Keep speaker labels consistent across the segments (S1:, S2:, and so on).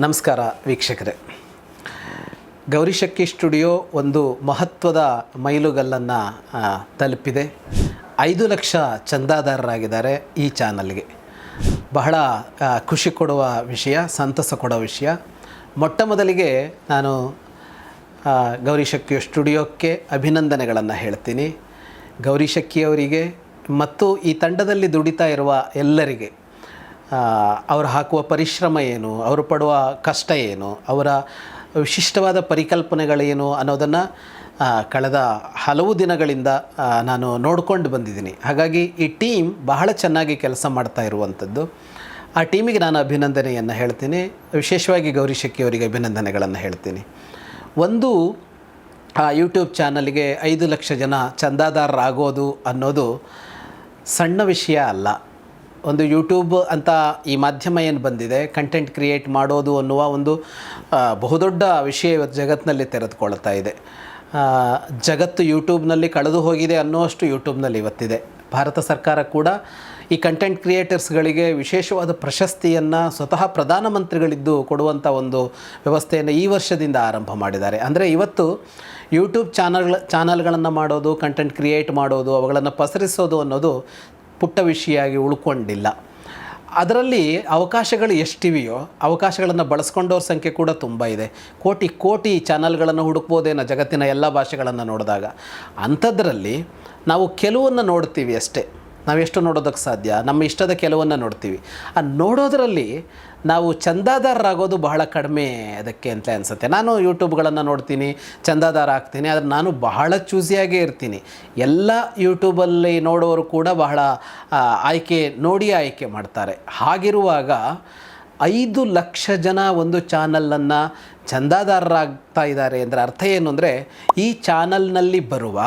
S1: ನಮಸ್ಕಾರ ವೀಕ್ಷಕರೇ. ಗೌರಿಶಕ್ಕಿ ಸ್ಟುಡಿಯೋ ಒಂದು ಮಹತ್ವದ ಮೈಲುಗಲ್ಲನ್ನು ತಲುಪಿದೆ. ಐದು ಲಕ್ಷ ಚಂದಾದಾರರಾಗಿದ್ದಾರೆ ಈ ಚಾನಲ್ಗೆ. ಬಹಳ ಖುಷಿ ಕೊಡುವ ವಿಷಯ, ಸಂತಸ ಕೊಡೋ ವಿಷಯ. ಮೊಟ್ಟ ಮೊದಲಿಗೆ ನಾನು ಗೌರಿಶಕ್ಕಿ ಸ್ಟುಡಿಯೋಕ್ಕೆ ಅಭಿನಂದನೆಗಳನ್ನು ಹೇಳ್ತೀನಿ. ಗೌರಿಶಕ್ಕಿಯವರಿಗೆ ಮತ್ತು ಈ ತಂಡದಲ್ಲಿ ದುಡಿತಾ ಇರುವ ಎಲ್ಲರಿಗೆ ಅವರು ಹಾಕುವ ಪರಿಶ್ರಮ ಏನು, ಅವರು ಪಡುವ ಕಷ್ಟ ಏನು, ಅವರ ವಿಶಿಷ್ಟವಾದ ಪರಿಕಲ್ಪನೆಗಳೇನು ಅನ್ನೋದನ್ನು ಕಳೆದ ಹಲವು ದಿನಗಳಿಂದ ನಾನು ನೋಡ್ಕೊಂಡು ಬಂದಿದ್ದೀನಿ. ಹಾಗಾಗಿ ಈ ಟೀಮ್ ಬಹಳ ಚೆನ್ನಾಗಿ ಕೆಲಸ ಮಾಡ್ತಾ ಇರುವಂಥದ್ದು. ಆ ಟೀಮಿಗೆ ನಾನು ಅಭಿನಂದನೆಯನ್ನು ಹೇಳ್ತೀನಿ. ವಿಶೇಷವಾಗಿ ಗೌರಿ ಶೆಟ್ಟಿ ಅವರಿಗೆ ಅಭಿನಂದನೆಗಳನ್ನು ಹೇಳ್ತೀನಿ. ಒಂದು, ಆ ಯೂಟ್ಯೂಬ್ ಚಾನಲ್ಗೆ ಐದು ಲಕ್ಷ ಜನ ಚಂದಾದಾರರಾಗೋದು ಅನ್ನೋದು ಸಣ್ಣ ವಿಷಯ ಅಲ್ಲ. ಒಂದು ಯೂಟ್ಯೂಬ್ ಅಂತ ಈ ಮಾಧ್ಯಮ ಏನು ಬಂದಿದೆ ಕಂಟೆಂಟ್ ಕ್ರಿಯೇಟ್ ಮಾಡೋದು ಅನ್ನುವ ಒಂದು ಬಹುದೊಡ್ಡ ವಿಷಯ ಇವತ್ತು ಜಗತ್ತಿನಲ್ಲಿ ತೆರೆದುಕೊಳ್ತಾ ಇದೆ. ಜಗತ್ತು ಯೂಟ್ಯೂಬ್ನಲ್ಲಿ ಕಳೆದು ಹೋಗಿದೆ ಅನ್ನೋಷ್ಟು ಯೂಟ್ಯೂಬ್ನಲ್ಲಿ ಇವತ್ತಿದೆ. ಭಾರತ ಸರ್ಕಾರ ಕೂಡ ಈ ಕಂಟೆಂಟ್ ಕ್ರಿಯೇಟರ್ಸ್ಗಳಿಗೆ ವಿಶೇಷವಾದ ಪ್ರಶಸ್ತಿಯನ್ನು ಸ್ವತಃ ಪ್ರಧಾನಮಂತ್ರಿಗಳಿದ್ದು ಕೊಡುವಂಥ ಒಂದು ವ್ಯವಸ್ಥೆಯನ್ನು ಈ ವರ್ಷದಿಂದ ಆರಂಭ ಮಾಡಿದ್ದಾರೆ. ಅಂದರೆ ಇವತ್ತು ಯೂಟ್ಯೂಬ್ ಚಾನಲ್ ಚಾನಲ್ಗಳನ್ನು ಮಾಡೋದು ಕಂಟೆಂಟ್ ಕ್ರಿಯೇಟ್ ಮಾಡೋದು, ಅವುಗಳನ್ನು ಪಸರಿಸೋದು ಅನ್ನೋದು ಪುಟ್ಟ ವಿಷಯಾಗಿ ಉಳ್ಕೊಂಡಿಲ್ಲ. ಅದರಲ್ಲಿ ಅವಕಾಶಗಳು ಎಷ್ಟಿವೆಯೋ, ಅವಕಾಶಗಳನ್ನು ಬಳಸ್ಕೊಂಡವ್ರ ಸಂಖ್ಯೆ ಕೂಡ ತುಂಬ ಇದೆ. ಕೋಟಿ ಕೋಟಿ ಚಾನಲ್ಗಳನ್ನು ಹುಡುಕ್ಬೋದೇನೋ ಜಗತ್ತಿನ ಎಲ್ಲ ಭಾಷೆಗಳನ್ನು ನೋಡಿದಾಗ. ಅಂಥದ್ರಲ್ಲಿ ನಾವು ಕೆಲವನ್ನು ನೋಡ್ತೀವಿ ಅಷ್ಟೇ. ನಾವೆಷ್ಟು ನೋಡೋದಕ್ಕೆ ಸಾಧ್ಯ? ನಮ್ಮ ಇಷ್ಟದ ಕೆಲವನ್ನು ನೋಡ್ತೀವಿ. ಆ ನೋಡೋದರಲ್ಲಿ ನಾವು ಚಂದಾದಾರರಾಗೋದು ಬಹಳ ಕಡಿಮೆ ಅದಕ್ಕೆ ಅಂತ ಅನಿಸುತ್ತೆ. ನಾನು ಯೂಟ್ಯೂಬ್ಗಳನ್ನು ನೋಡ್ತೀನಿ, ಚಂದಾದಾರ ಆಗ್ತೀನಿ, ಆದರೆ ನಾನು ಬಹಳ ಚೂಸಿಯಾಗೇ ಇರ್ತೀನಿ. ಎಲ್ಲ ಯೂಟ್ಯೂಬಲ್ಲಿ ನೋಡೋರು ಕೂಡ ಬಹಳ ಆಯ್ಕೆ ನೋಡಿ ಆಯ್ಕೆ ಮಾಡ್ತಾರೆ. ಹಾಗಿರುವಾಗ ಐದು ಲಕ್ಷ ಜನ ಒಂದು ಚಾನಲನ್ನು ಚಂದಾದಾರರಾಗ್ತಾ ಇದ್ದಾರೆ ಅಂದರೆ ಅರ್ಥ ಏನು ಅಂದರೆ ಈ ಚಾನಲ್ನಲ್ಲಿ ಬರುವ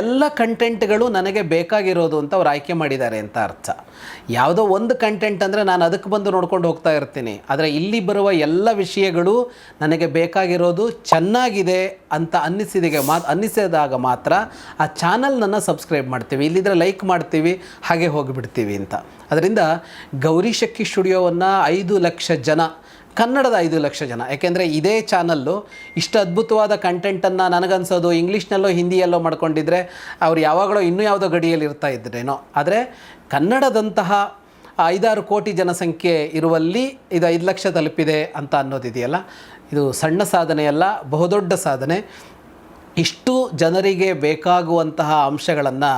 S1: ಎಲ್ಲ ಕಂಟೆಂಟ್ಗಳು ನನಗೆ ಬೇಕಾಗಿರೋದು ಅಂತ ಅವ್ರು ಆಯ್ಕೆ ಮಾಡಿದ್ದಾರೆ ಅಂತ ಅರ್ಥ. ಯಾವುದೋ ಒಂದು ಕಂಟೆಂಟ್ ಅಂದರೆ ನಾನು ಅದಕ್ಕೆ ಬಂದು ನೋಡ್ಕೊಂಡು ಹೋಗ್ತಾ ಇರ್ತೀನಿ. ಆದರೆ ಇಲ್ಲಿ ಬರುವ ಎಲ್ಲ ವಿಷಯಗಳು ನನಗೆ ಬೇಕಾಗಿರೋದು ಚೆನ್ನಾಗಿದೆ ಅಂತ ಅನ್ನಿಸಿದಿಗೆ ಮಾ, ಅನ್ನಿಸಿದಾಗ ಮಾತ್ರ ಆ ಚಾನಲ್ನನ್ನು ಸಬ್ಸ್ಕ್ರೈಬ್ ಮಾಡ್ತೀವಿ. ಇಲ್ಲಿದ್ರೆ ಲೈಕ್ ಮಾಡ್ತೀವಿ, ಹಾಗೆ ಹೋಗಿಬಿಡ್ತೀವಿ ಅಂತ. ಅದರಿಂದ ಗೌರಿ ಶಕ್ಕಿ ಸ್ಟುಡಿಯೋವನ್ನು ಐದು ಲಕ್ಷ ಜನ ಕನ್ನಡದ ಐದು ಲಕ್ಷ ಜನ. ಯಾಕೆಂದರೆ ಇದೇ ಚಾನಲ್ಲು ಇಷ್ಟು ಅದ್ಭುತವಾದ ಕಂಟೆಂಟನ್ನು ನನಗನ್ಸೋದು, ಇಂಗ್ಲೀಷ್ನಲ್ಲೋ, ಹಿಂದಿಯಲ್ಲೋ ಮಾಡ್ಕೊಂಡಿದ್ರೆ ಅವ್ರು ಯಾವಾಗಲೋ ಇನ್ನೂ ಯಾವುದೋ ಗಡಿಯಲ್ಲಿ ಇರ್ತಾ ಇದ್ರೇನೋ. ಆದರೆ ಕನ್ನಡದಂತಹ ಐದಾರು ಕೋಟಿ ಜನಸಂಖ್ಯೆ ಇರುವಲ್ಲಿ ಇದು ಐದು ಲಕ್ಷ ತಲುಪಿದೆ ಅಂತ ಅನ್ನೋದಿದೆಯಲ್ಲ. ಇದು ಸಣ್ಣ ಸಾಧನೆಯಲ್ಲ ಬಹುದೊಡ್ಡ ಸಾಧನೆ. ಇಷ್ಟು ಜನರಿಗೆ ಬೇಕಾಗುವಂತಹ ಅಂಶಗಳನ್ನು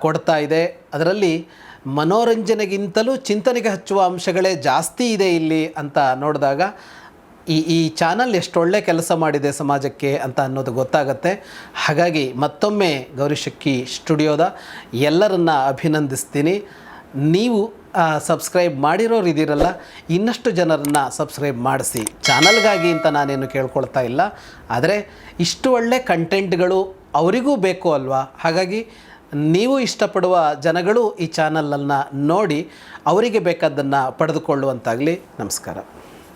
S1: ಕೊಡ್ತಾ ಇದೆ. ಅದರಲ್ಲಿ ಮನೋರಂಜನೆಗಿಂತಲೂ ಚಿಂತನೆಗೆ ಹಚ್ಚುವ ಅಂಶಗಳೇ ಜಾಸ್ತಿ ಇದೆ ಇಲ್ಲಿ ಅಂತ ನೋಡಿದಾಗ, ಈ ಈ ಚಾನಲ್ ಎಷ್ಟೊಳ್ಳೆ ಕೆಲಸ ಮಾಡಿದೆ ಸಮಾಜಕ್ಕೆ ಅಂತ ಅನ್ನೋದು ಗೊತ್ತಾಗುತ್ತೆ. ಹಾಗಾಗಿ ಮತ್ತೊಮ್ಮೆ ಗೌರಿಶಕ್ಕಿ ಸ್ಟುಡಿಯೋದ ಎಲ್ಲರನ್ನ ಅಭಿನಂದಿಸ್ತೀನಿ. ನೀವು ಸಬ್ಸ್ಕ್ರೈಬ್ ಮಾಡಿರೋರು ಇದ್ದೀರಲ್ಲ, ಇನ್ನಷ್ಟು ಜನರನ್ನು ಸಬ್ಸ್ಕ್ರೈಬ್ ಮಾಡಿಸಿ. ಚಾನಲ್ಗಾಗಿ ಅಂತ ನಾನೇನು ಕೇಳ್ಕೊಳ್ತಾ ಇಲ್ಲ. ಆದರೆ ಇಷ್ಟು ಒಳ್ಳೆ ಕಂಟೆಂಟ್ಗಳು ಅವರಿಗೂ ಬೇಕು ಅಲ್ವಾ? ಹಾಗಾಗಿ ನೀವು ಇಷ್ಟಪಡುವ ಜನಗಳು ಈ ಚಾನಲನ್ನು ನೋಡಿ ಅವರಿಗೆ ಬೇಕಾದ್ದನ್ನು ಪಡೆದುಕೊಳ್ಳುವಂತಾಗಲಿ ನಮಸ್ಕಾರ.